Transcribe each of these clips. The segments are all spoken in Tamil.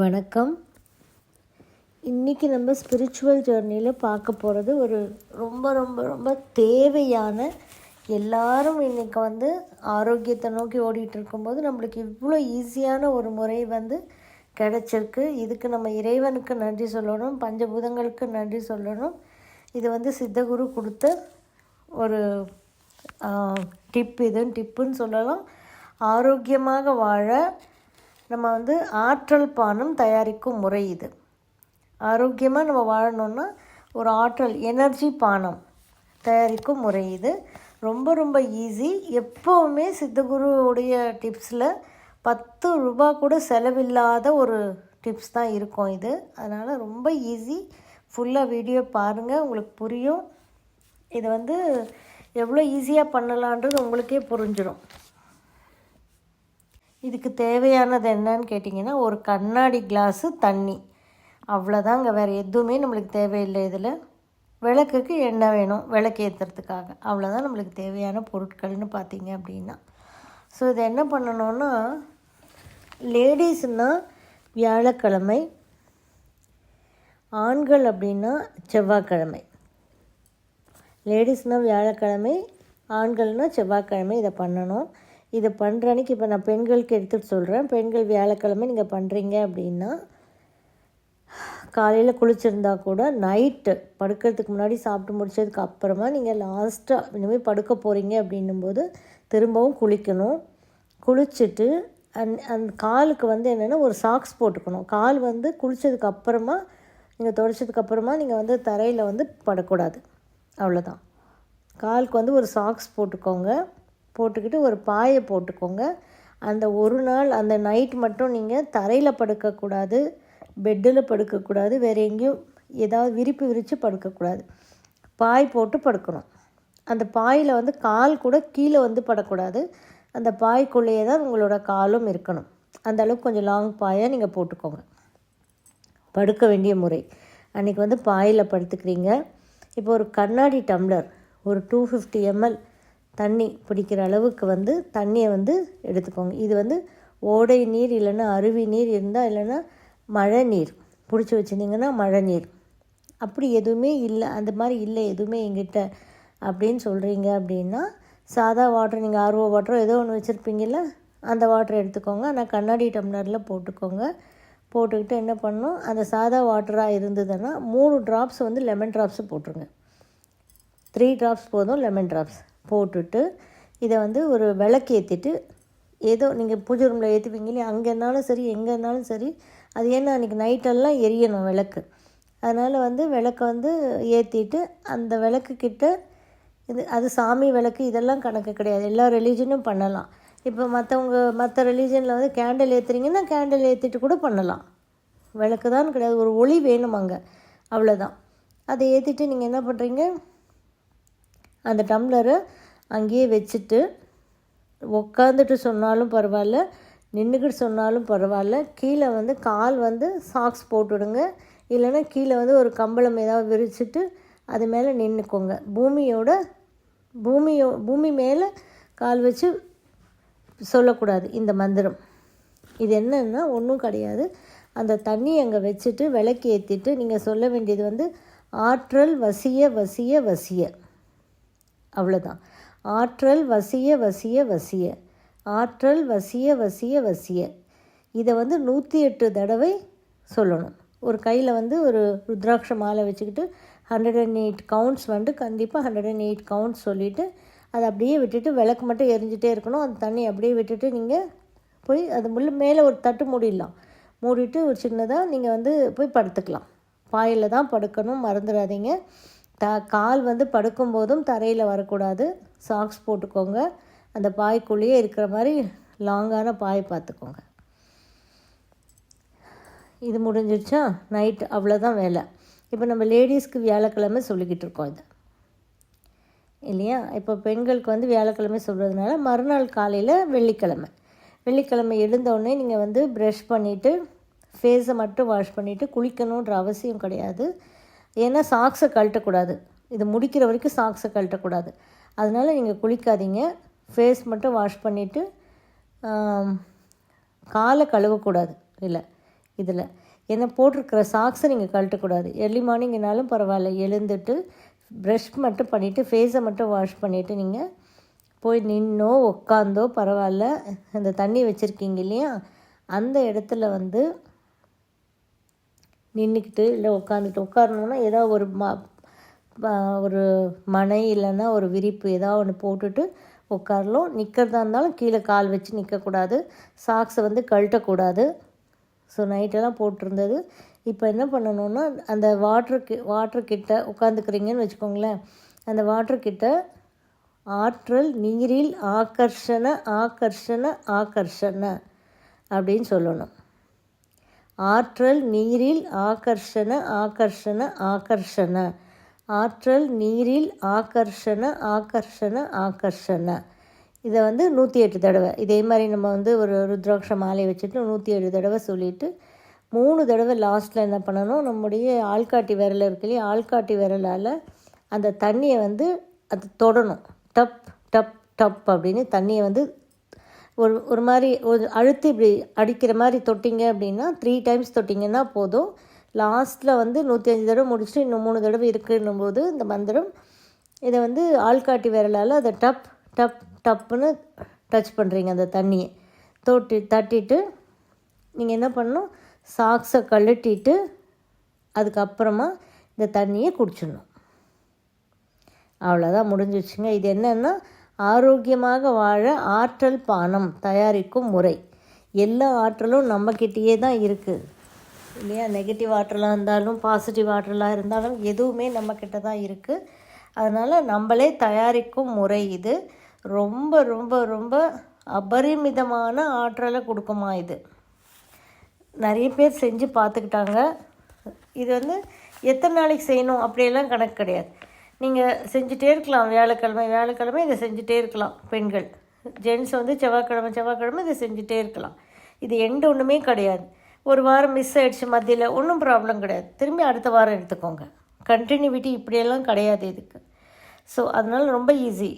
வணக்கம். இன்றைக்கி நம்ம ஸ்பிரிச்சுவல் ஜேர்னியில் பார்க்க போகிறது ஒரு ரொம்ப ரொம்ப ரொம்ப தேவையான எல்லாரும் இன்றைக்கி வந்து ஆரோக்கியத்தை நோக்கி ஓடிட்டு இருக்கும்போது நம்மளுக்கு இவ்வளோ ஈஸியான ஒரு முறை வந்து கிடச்சிருக்கு. இதுக்கு நம்ம இறைவனுக்கு நன்றி சொல்லணும் பஞ்சபூதங்களுக்கு நன்றி சொல்லணும். இது வந்து சித்தகுரு கொடுத்த ஒரு டிப் இதுன்னு டிப்புன்னு சொல்லலாம். ஆரோக்கியமாக வாழ நம்ம வந்து ஆற்றல் பானம் தயாரிக்கும் முறை இது. ஆரோக்கியமாக நம்ம வாழணுன்னா ஒரு ஆற்றல் எனர்ஜி பானம் தயாரிக்கும் முறை இது. ரொம்ப ரொம்ப ஈஸி எப்போவுமே சித்தகுருவுடைய டிப்ஸில் பத்து ரூபா கூட செலவில்லாத ஒரு டிப்ஸ் தான் இருக்கும் இது. அதனால் ரொம்ப ஈஸி ஃபுல்லாக வீடியோ பாருங்கள் உங்களுக்கு புரியும். இது வந்து எவ்வளோ ஈஸியாக பண்ணலான்றது உங்களுக்கே புரிஞ்சிடும் இதுக்கு தேவையானது என்னன்னு கேட்டிங்கன்னா ஒரு கண்ணாடி கிளாஸு தண்ணி. அவ்வளோதாங்க வேறு எதுவுமே நம்மளுக்கு தேவையில்லை இதில். விளக்குக்கு எண்ணெய் வேணும் விளக்கு ஏற்றுறதுக்காக அவ்வளோதான் நம்மளுக்கு தேவையான பொருட்கள்னு பார்த்தீங்க அப்படின்னா. ஸோ இதை என்ன பண்ணணுன்னா லேடிஸ்னால் வியாழக்கிழமை ஆண்கள் அப்படின்னா செவ்வாய்க்கிழமை. லேடிஸ்னால் வியாழக்கிழமை ஆண்கள்னால் செவ்வாய்க்கிழமை இதை பண்ணணும். இதை பண்ணுற அன்றைக்கி இப்போ நான் பெண்களுக்கு எடுத்துகிட்டு சொல்கிறேன் பெண்கள் வியாழக்கிழமை நீங்கள் பண்ணுறீங்க அப்படின்னா காலையில் குளிச்சிருந்தா கூட நைட்டு படுக்கிறதுக்கு முன்னாடி சாப்பிட்டு முடிச்சதுக்கு அப்புறமா நீங்கள் லாஸ்ட்டாக இனிமேல் படுக்க போகிறீங்க அப்படின்னும்போது திரும்பவும் குளிக்கணும். குளிச்சுட்டு அந் அந்த காலுக்கு வந்து என்னென்னா ஒரு சாக்ஸ் போட்டுக்கணும். கால் வந்து குளித்ததுக்கு அப்புறமா நீங்கள் துடைச்சதுக்கு அப்புறமா நீங்கள் வந்து தரையில் வந்து படக்கூடாது. அவ்வளோதான் காலுக்கு வந்து ஒரு சாக்ஸ் போட்டுக்கோங்க. போட்டுக்கிட்டு ஒரு பாயை போட்டுக்கோங்க. அந்த ஒரு நாள் அந்த நைட் மட்டும் நீங்கள் தரையில் படுக்கக்கூடாது பெட்டில் படுக்கக்கூடாது வேறு எங்கேயும் ஏதாவது விரிப்பு விரித்து படுக்கக்கூடாது. பாய் போட்டு படுக்கணும். அந்த பாயில் வந்து கால் கூட கீழே வந்து படக்கூடாது. அந்த பாய்க்குள்ளேயே தான் உங்களோட காலும் இருக்கணும். அந்த அளவுக்கு கொஞ்சம் லாங் பாயாக நீங்கள் போட்டுக்கோங்க. படுக்க வேண்டிய முறை. அன்றைக்கி வந்து பாயில் படுத்துக்கிறீங்க. இப்போ ஒரு கண்ணாடி டம்ளர் ஒரு டூ ஃபிஃப்டி எம்எல் தண்ணி பிடிக்கிற அளவுக்கு வந்து தண்ணியை வந்து எடுத்துக்கோங்க. இது வந்து ஓடை நீர் இல்லைன்னா அருவி நீர் இருந்தால் இல்லைன்னா மழை நீர். பிடிச்சி வச்சுருந்தீங்கன்னா மழை நீர். அப்படி எதுவுமே இல்லை அந்த மாதிரி இல்லை எதுவுமே எங்கிட்ட அப்படின்னு சொல்கிறீங்க அப்படின்னா சாதா வாட்டர் நீங்கள் ஆர்வ வாட்டரோ ஏதோ ஒன்று வச்சுருப்பீங்கள அந்த வாட்டரை எடுத்துக்கோங்க. ஆனால் கண்ணாடி டம்ளரில் போட்டுக்கோங்க. போட்டுக்கிட்டு என்ன பண்ணும் அந்த சாதா வாட்டராக இருந்ததுன்னா மூணு ட்ராப்ஸ் வந்து லெமன் ட்ராப்ஸு போட்டுருங்க. த்ரீ ட்ராப்ஸ் போதும் லெமன் ட்ராப்ஸ் போட்டுட்டு இதை வந்து ஒரு விளக்கு ஏற்றிட்டு ஏதோ நீங்கள் பூஜை ரூமில் ஏற்றுவீங்களே அங்கே இருந்தாலும் சரி எங்கே இருந்தாலும் சரி அது ஏன்னா அன்றைக்கி நைட்டெல்லாம் எரியணும் விளக்கு. அதனால் வந்து விளக்கை வந்து ஏற்றிட்டு அந்த விளக்கு கிட்ட இது அது சாமி விளக்கு இதெல்லாம் கணக்கு கிடையாது. எல்லா ரிலீஜனும் பண்ணலாம். இப்போ மற்றவங்க மற்ற ரிலீஜனில் வந்து கேண்டில் ஏற்றுறீங்கன்னா கேண்டில் ஏற்றிட்டு கூட பண்ணலாம். விளக்கு தான் கிடையாது. ஒரு ஒளி வேணும் அங்கே. அவ்வளோதான் அதை ஏற்றிட்டு நீங்கள் என்ன பண்ணுறீங்க அந்த டம்ளரை அங்கேயே வச்சுட்டு உட்காந்துட்டு சொன்னாலும் பரவாயில்ல நின்றுக்கிட்டு சொன்னாலும் பரவாயில்ல. கீழே வந்து கால் வந்து சாக்ஸ் போட்டுவிடுங்க இல்லைன்னா கீழே வந்து ஒரு கம்பளம் ஏதாவது விரிச்சிட்டு அது மேலே நின்றுக்கோங்க. பூமியோட பூமியோ பூமி மேலே கால் வச்சு சொல்லக்கூடாது இந்த மந்திரம். இது என்னன்னா ஒன்றும் கிடையாது. அந்த தண்ணி அங்கே வச்சுட்டு விளக்கு ஏற்றிட்டு நீங்கள் சொல்ல வேண்டியது வந்து ஆற்றல் வசிய வசிய வசிய. அவ்வளோதான் ஆற்றல் வசிய வசிய வசிய. ஆற்றல் வசிய வசிய வசிய. இதை வந்து நூற்றி எட்டு தடவை சொல்லணும். ஒரு கையில் வந்து ஒரு ருத்ராட்ச மாலை வச்சுக்கிட்டு ஹண்ட்ரட் அண்ட் எயிட் கவுண்ட்ஸ் வந்து கண்டிப்பாக ஹண்ட்ரட் அண்ட் எயிட் கவுண்ட்ஸ் சொல்லிவிட்டு அதை அப்படியே விட்டுட்டு விளக்கு மட்டும் எரிஞ்சிட்டே இருக்கணும். அந்த தண்ணி அப்படியே விட்டுட்டு நீங்கள் போய் அது முள்ள மேலே ஒரு தட்டு மூடிடலாம். மூடிட்டு ஒரு சின்னதாக நீங்கள் வந்து போய் படுத்துக்கலாம். பாயில் தான் படுக்கணும். மறந்துடாதீங்க. த கால் வந்து படுக்கும்போதும் தரையில் வரக்கூடாது. சாக்ஸ் போட்டுக்கோங்க. அந்த பாய்க்குள்ளேயே இருக்கிற மாதிரி லாங்கான பாய் பார்த்துக்கோங்க. இது முடிஞ்சிடுச்சா நைட் அவ்வளோதான் வேலை. இப்போ நம்ம லேடிஸ்க்கு வியாழக்கிழமை சொல்லிக்கிட்டு இருக்கோம் இது. இல்லையா? இப்போ பெண்களுக்கு வந்து வியாழக்கிழமை சொல்கிறதுனால மறுநாள் காலையில் வெள்ளிக்கிழமை. வெள்ளிக்கிழமை எழுந்தோடனே நீங்கள் வந்து ப்ரஷ் பண்ணிவிட்டு ஃபேஸை மட்டும் வாஷ் பண்ணிவிட்டு குளிக்கணுன்ற அவசியம் கிடையாது. ஏன்னா சாக்ஸை கழட்டக்கூடாது. இது முடிக்கிற வரைக்கும் சாக்ஸை கழட்டக்கூடாது. அதனால் நீங்கள் குளிக்காதீங்க. ஃபேஸ் மட்டும் வாஷ் பண்ணிவிட்டு காலை கழுவக்கூடாது. இல்லை இதில். ஏன்னா போட்டிருக்கிற சாக்ஸை நீங்கள் கழட்டக்கூடாது. எர்லி மார்னிங்னாலும் பரவாயில்ல. எழுந்துட்டு ப்ரஷ் மட்டும் பண்ணிவிட்டு ஃபேஸை மட்டும் வாஷ் பண்ணிவிட்டு நீங்கள் போய் நின்னோ உட்காந்தோ பரவாயில்ல. அந்த தண்ணி வச்சுருக்கீங்க இல்லையா? அந்த இடத்துல வந்து நின்றுக்கிட்டு இல்லை உட்காந்துட்டு உட்காரணுன்னா ஏதோ ஒரு ம ஒரு மனை இல்லைன்னா ஒரு விரிப்பு ஏதாவது ஒன்று போட்டுட்டு உட்காரலாம். நிற்கிறதா இருந்தாலும் கீழே கால் வச்சு நிற்கக்கூடாது சாக்ஸை வந்து கழட்டக்கூடாது. ஸோ நைட்டெல்லாம் போட்டிருந்தது. இப்போ என்ன பண்ணணும்னா அந்த வாட்ருக்கு வாட்ரு கிட்ட உட்காந்துக்கிறீங்கன்னு வச்சுக்கோங்களேன். அந்த வாட்ரு கிட்ட ஆற்றல் நீரில் ஆகர்ஷண ஆகர்ஷண ஆகர்ஷண அப்படின்னு சொல்லணும். ஆற்றல் நீரில் ஆகர்ஷண ஆகர்ஷண ஆகர்ஷண. ஆற்றல் நீரில் ஆகர்ஷண ஆகர்ஷண ஆகர்ஷண. இதை வந்து நூற்றி எட்டு தடவை. இதே மாதிரி நம்ம வந்து ஒரு ருத்ராட்ச மாலை வச்சுட்டு நூற்றி ஏழு தடவை சொல்லிவிட்டு மூணு தடவை லாஸ்ட்டில் என்ன பண்ணணும்? நம்முடைய ஆள்காட்டி விரல் இருக்கு இல்லையா? ஆள்காட்டி விரலால் அந்த தண்ணியை வந்து அது தொடணும். டப் டப் டப் அப்படின்னு தண்ணியை வந்து ஒரு ஒரு மாதிரி ஒரு அழுத்தி இப்படி அடிக்கிற மாதிரி தொட்டிங்க அப்படின்னா த்ரீ டைம்ஸ் தொட்டிங்கன்னா போதும். லாஸ்ட்டில் வந்து நூற்றி அஞ்சு தடவை முடிச்சுட்டு இன்னும் மூணு தடவை இருக்குன்னும் போது இந்த மந்திரம் இதை வந்து ஆள்காட்டி விரலால் அதை டப் டப் டப்புன்னு டச் பண்ணுறீங்க அந்த தண்ணியை. தொட்டி தட்டிட்டு நீங்கள் என்ன பண்ணணும்? சாக்ஸை கழட்டிட்டு அதுக்கப்புறமா இந்த தண்ணியை குடிச்சிடணும். அவ்வளோதான் முடிஞ்சிச்சுங்க. இது என்னென்னா ஆரோக்கியமாக வாழ ஆற்றல் பானம் தயாரிக்கும் முறை. எல்லா ஆற்றலும் நம்மக்கிட்டேயே தான் இருக்குது இல்லையா? நெகட்டிவ் ஆற்றலாக இருந்தாலும் பாசிட்டிவ் ஆற்றலாக இருந்தாலும் எதுவுமே நம்மக்கிட்ட தான் இருக்குது அதனால் நம்மளே தயாரிக்கும் முறை இது. ரொம்ப ரொம்ப ரொம்ப அபரிமிதமான ஆற்றலை கொடுக்குமா இது. நிறைய பேர் செஞ்சு பார்த்துக்கிட்டாங்க. இது வந்து எத்தனை நாளைக்கு செய்யணும்? அப்படியெல்லாம் கணக்கு கிடையாது. நீங்கள் செஞ்சுட்டே இருக்கலாம் வியாழக்கிழமை வியாழக்கிழமை இதை செஞ்சுட்டே இருக்கலாம் பெண்கள். ஜென்ஸ் வந்து செவ்வாய்க்கிழமை செவ்வாய்க்கிழமை இதை செஞ்சுட்டே இருக்கலாம். இது எண்டு ஒன்றுமே கிடையாது. ஒரு வாரம் மிஸ் ஆகிடுச்சு மத்தியில் ஒன்றும் ப்ராப்ளம் கிடையாது. திரும்பி அடுத்த வாரம் எடுத்துக்கோங்க. கண்டினியூவிட்டி இப்படியெல்லாம் கிடையாது இதுக்கு. ஸோ அதனால் ரொம்ப ஈஸி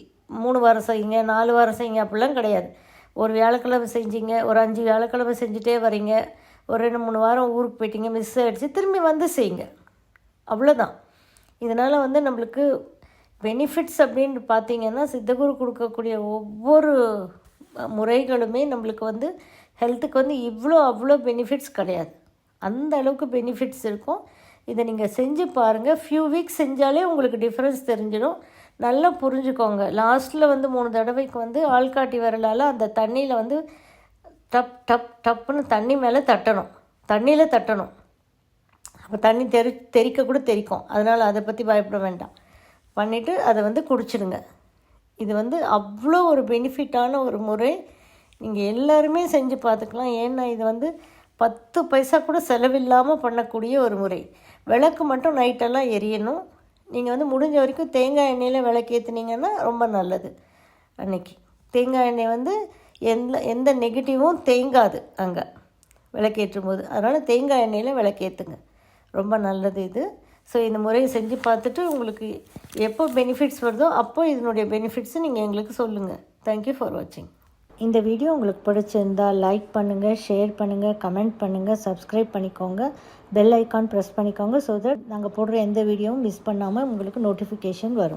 மூணு வாரம் செய்யுங்க நாலு வாரம் செய்யுங்க அப்படிலாம் கிடையாது. ஒரு வியாழக்கிழமை செஞ்சீங்க ஒரு அஞ்சு வியாழக்கிழமை செஞ்சுட்டே வரீங்க. ஒரு ரெண்டு மூணு வாரம் ஊருக்கு போயிட்டீங்க மிஸ் ஆகிடுச்சு திரும்பி வந்து செய்யுங்க. அவ்வளோதான் இதனால் வந்து நம்மளுக்கு பெனிஃபிட்ஸ் அப்படின்னு பார்த்தீங்கன்னா சித்தகுரு கொடுக்கக்கூடிய ஒவ்வொரு முறைகளுமே நம்மளுக்கு வந்து ஹெல்த்துக்கு வந்து இவ்வளோ அவ்வளோ பெனிஃபிட்ஸ் கிடையாது. அந்த அளவுக்கு பெனிஃபிட்ஸ் இருக்கும். இதை நீங்கள் செஞ்சு பாருங்கள் ஃபியூ வீக்ஸ் செஞ்சாலே உங்களுக்கு டிஃப்ரென்ஸ் தெரிஞ்சிடும். நல்லா புரிஞ்சுக்கோங்க. லாஸ்ட்டில் வந்து மூணு தடவைக்கு வந்து ஆள்காட்டி விரலால் அந்த தண்ணியில் வந்து டப் டப் டப்புன்னு தண்ணி மேலே தட்டணும். தண்ணியில் தட்டணும். அப்போ தண்ணி தெரி தெறிக்க கூட தெறிக்கும். அதனால் அதை பற்றி பயப்பட வேண்டாம். பண்ணிவிட்டு அதை வந்து குடிச்சிடுங்க. இது வந்து அவ்வளோ ஒரு பெனிஃபிட்டான ஒரு முறை. நீங்கள் எல்லாருமே செஞ்சு பார்த்துக்கலாம் ஏன்னா இது வந்து பத்து பைசா கூட செலவில்லாமல் பண்ணக்கூடிய ஒரு முறை. விளக்கு மட்டும் நைட்டெல்லாம் எரியணும். நீங்கள் வந்து முடிஞ்ச வரைக்கும் தேங்காய் எண்ணெயில் விளக்கேற்றுனீங்கன்னா ரொம்ப நல்லது அன்னைக்கு. தேங்காய் எண்ணெய் வந்து எந்த எந்த நெகட்டிவும் தேங்காது அங்கே. விளக்கேற்றும் போது அதனால் தேங்காய் எண்ணெயில் விளக்கேற்றுங்க ரொம்ப நல்லது இது. ஸோ இந்த முறையை செஞ்சு பார்த்துட்டு உங்களுக்கு எப்போ பெனிஃபிட்ஸ் வருதோ அப்போ இதனுடைய பெனிஃபிட்ஸை நீங்கள் எங்களுக்கு சொல்லுங்கள் தேங்க்யூ ஃபார் வாட்சிங் இந்த வீடியோ உங்களுக்கு பிடிச்சிருந்தா லைக் பண்ணுங்கள் ஷேர் பண்ணுங்கள் கமெண்ட் பண்ணுங்கள் சப்ஸ்கிரைப் பண்ணிக்கோங்க. பெல் ஐக்கான் ப்ரெஸ் பண்ணிக்கோங்க ஸோ தட் நாங்கள் போடுற எந்த வீடியோவும் மிஸ் பண்ணாமல் உங்களுக்கு நோட்டிஃபிகேஷன் வரும்.